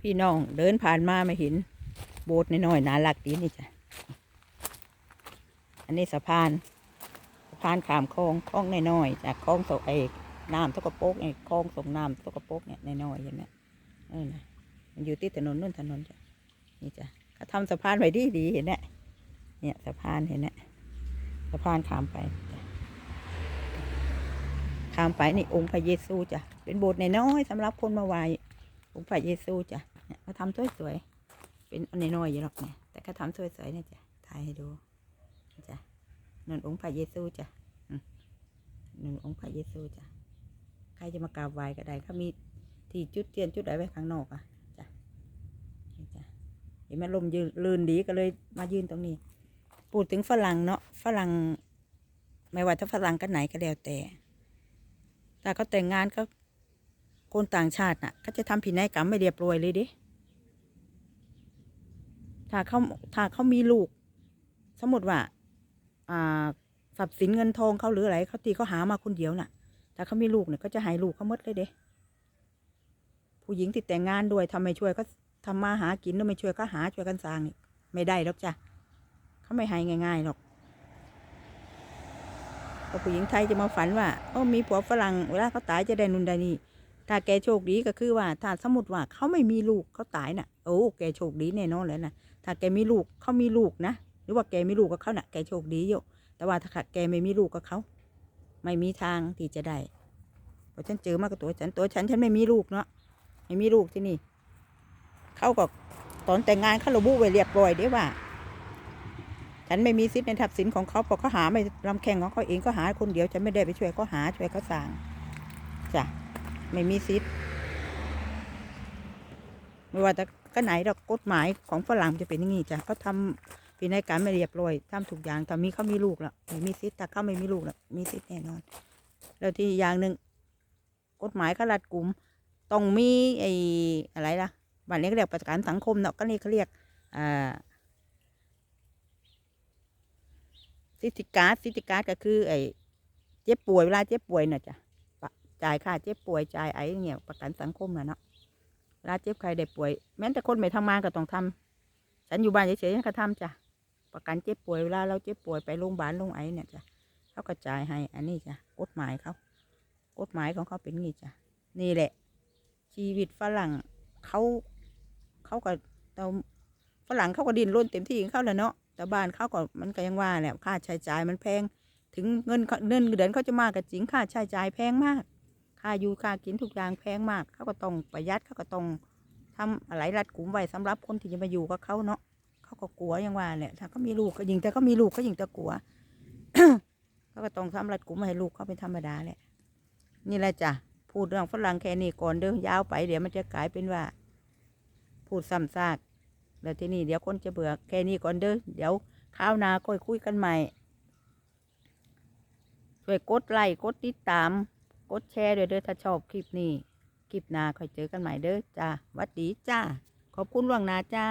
พี่น้องเดินผ่านมาไม่เห็น โบสถ์น้อยๆน่ารักดีนี่จ้ะ อันนี้สะพาน สะพานขามคลองคลองน้อยๆจากคลองสกเอกน้ำสกปรกไอ้คลองส่งน้ำสกปรกเนี่ยน้อยๆเห็นไหมเออนะมันอยู่ที่ถนนนู่นถนนจ้ะนี่จ้ะเขาทำสะพานไว้ดีดีเห็นไหมเนี่ยสะพานเห็นไหมสะพานขามไปขามไปนี่องค์พระเยซูจ้ะเป็นโบสถ์น้อยๆสำหรับคนมาไหว้ องค์พระเยซูจ้ะเนี่ยเขาทำสวยๆเป็นอันน้อยๆอยู่หรอกเนี่ยแต่เขาทำสวยๆเนี่ยจ้ะถ่ายให้ดูจ้ะนั่นองค์พระเยซูจ้ะนั่นองค์พระเยซูจ้ะใครจะมากราบไหว้ก็ได้เขามีที่จุดเทียนจุดอะไรไว้ข้างนอกอะจ้ะจ้ะเห็นไหมลมยืนลื่นดีก็เลยมายืนตรงนี้พูดถึงฝรั่งเนาะฝรั่งไม่ว่าจะฝรั่งกันไหนก็แล้วแต่ถ้าเขาแต่งงานก็ คนต่างชาติน่ะเขาจะทำพิดนัยกรรมไม่เรียบร้อยเลยดิถ้าเขาถ้าเขามีลูก สมมติว่า อ่าทรัพย์สินเงินทองเขาหรืออะไรเขาตีเขาหามาคนเดียวน่ะ แต่เขามีลูกเนี่ยก็จะหายลูกเขาหมดเลยเด้ผู้หญิงที่แต่งงานด้วยทำไม่ช่วยก็ทำมาหากินแล้วไม่ช่วยก็หาช่วยกันสร้างนี่ไม่ได้หรอกจ้ะเขาไม่ให้ง่ายๆหรอกพอผู้หญิงไทยจะมาฝันว่าโอ้มีผัวฝรั่งเวลาเขาตายจะได้นุนได้นี่ ถ้าแกโชคดีก็คือว่า ถ้าสมมติว่าเขาไม่มีลูกเขาตายน่ะโอ้แกโชคดีแน่นอนเลยนะถ้าแกมีลูกเขามีลูกนะหรือว่าแกมีลูกกับเขาน่ะแกโชคดีอยู่แต่ว่าถ้าแกไม่มีลูกกับเขาไม่มีทางที่จะได้เพราะฉันเจอมากกับตัวฉันตัวฉันฉันไม่มีลูกเนาะไม่มีลูกที่นี่เขาก็ตอนแต่งงานเขาระบุไว้เรียบร้อยเด้ว่า ฉันไม่มีสิทธิ์ในทรัพย์สินของเขาเพราะเขาหาไม่ลำแข่งของเขาเองก็หาคนเดียวฉันไม่ได้ไปช่วยเขาหาช่วยเขาสร้างจ้ะ ไม่มีสิทธิ์ไม่ว่าแต่ก็ไหนเรากฎหมายของฝรั่งจะเป็นอย่างนี้จ้ะเขาทำพินัยกรรไม่เรียบร้อยทำถูกอย่างถ้ามีเขามีลูกแล้วไม่มีสิทธิ์ถ้าเขาไม่มีลูกแล้วมีสิทธิ์แน่นอน แล้วที่อย่างหนึ่งกฎหมายเขารัดกลุ่มต้องมีไอ้อะไรล่ะบ้านนี้เรียกประกันสังคมเนาะก็นี่เขาเรียกอ่าสิทธิการ์ดสิทธิการ์ดก็คือไอ้เจ็บป่วยเวลาเจ็บป่วยน่ะจ้ะ จ่ายค่าเจ็บป่วยจ่ายไอ้เนี่ยประกันสังคมนะเนาะเวลาเจ็บใครได้ป่วย แม้แต่คนไม่ทำงานก็ต้องทำฉันอยู่บ้านเฉยๆฉันก็ทำจ้ะประกันเจ็บป่วยเวลาเราเจ็บป่วยไปโรงพยาบาลโรงไอ้เนี่ยจ้ะเขาก็จ่ายให้ อันนี้จ้ะกฎหมายเขากฎหมายของเขาเป็นงี้จ้ะนี่แหละ ชีวิตฝรั่งเขาเขาก็เราฝรั่งเขาก็ดินร่นเต็มที่ของเขาแหละเนาะแต่บ้านเขาก็มันก็ยังว่าแหละค่าใช้จ่ายมันแพง ถึงเงินเงินเดือนเขาจะมากก็จริงค่าใช้จ่ายแพงมาก ค่าอยู่ค่ากินทุกอย่างแพงมาก เขาก็ต้องประหยัดเขาก็ต้องทำอะไรรัดกุมไว้สำหรับคนที่จะมาอยู่กับเขาเนาะเขาก็กลัวอย่างว่าเนี่ยถ้าเขามีลูกก็ยิงแต่เขามีลูกก็ยิงแต่กลัวเขาก็ต้องทำรัดกุมให้ลูกเขาเป็นธรรมดาแหละ นี่แหละจ้ะพูดเรื่องฝรั่งแค่นี้ก่อนเด้อยาวไปเดี๋ยวมันจะกลายเป็นว่า พูดซ้ำซากแล้วที่นี้เดี๋ยวคนจะเบื่อแค่นี้ก่อนเด้อเดี๋ยวข้าวนาค่อยคุยกันใหม่ช่วยกดไลค์กดติดตาม กดแชร์ด้วยเด้อถ้าชอบคลิปนี้ คลิปหน้าค่อยเจอกันใหม่เด้อจ้าวัดดีจ้า ขอบคุณล่วงหน้าจ้า